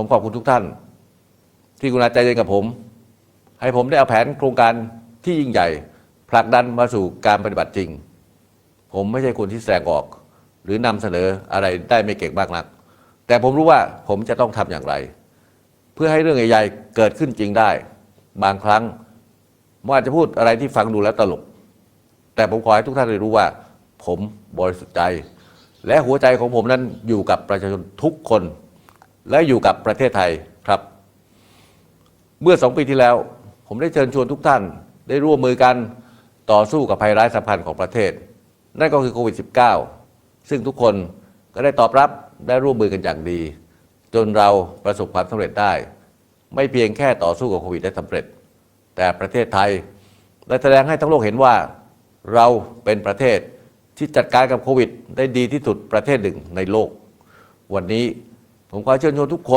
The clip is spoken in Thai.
ผมขอบคุณทุกท่าน ที่กรุณาใจเย็นกับผม ให้ผมได้เอาแผนโครงการที่ยิ่งใหญ่ผลักดันมาสู่การปฏิบัติจริง ผมไม่ใช่คนที่แสดงออก หรือนำเสนออะไรได้ไม่เก่งมากนัก แต่ผมรู้ว่าผมจะต้องทำอย่างไร เพื่อให้เรื่องใหญ่ๆเกิดขึ้นจริงได้ บางครั้งมันอาจจะพูดอะไรที่ฟังดูแล้วตลก แต่ผมขอให้ทุกท่านได้รู้ว่า ผมบริสุทธิ์ใจ และหัวใจของผมนั้นอยู่กับประชาชนทุกคน และอยู่กับประเทศไทยครับ เมื่อสองปีที่แล้ว ผมได้เชิญชวนทุกท่าน ได้ร่วมมือกันต่อสู้กับภัยร้ายสำคัญของประเทศ นั่นก็คือโควิด -19 ซึ่งทุกคนก็ได้ตอบรับได้ร่วมมือกันอย่างดี จนเราประสบความสำเร็จได้ ไม่เพียงแค่ต่อสู้กับโควิดได้สำเร็จ แต่ประเทศไทยได้แสดงให้ทั้งโลกเห็นว่าเราเป็นประเทศที่จัดการกับโควิด ได้ดีที่สุดประเทศหนึ่งในโลก วันนี้ ผมขอเชิญชวนทุกคน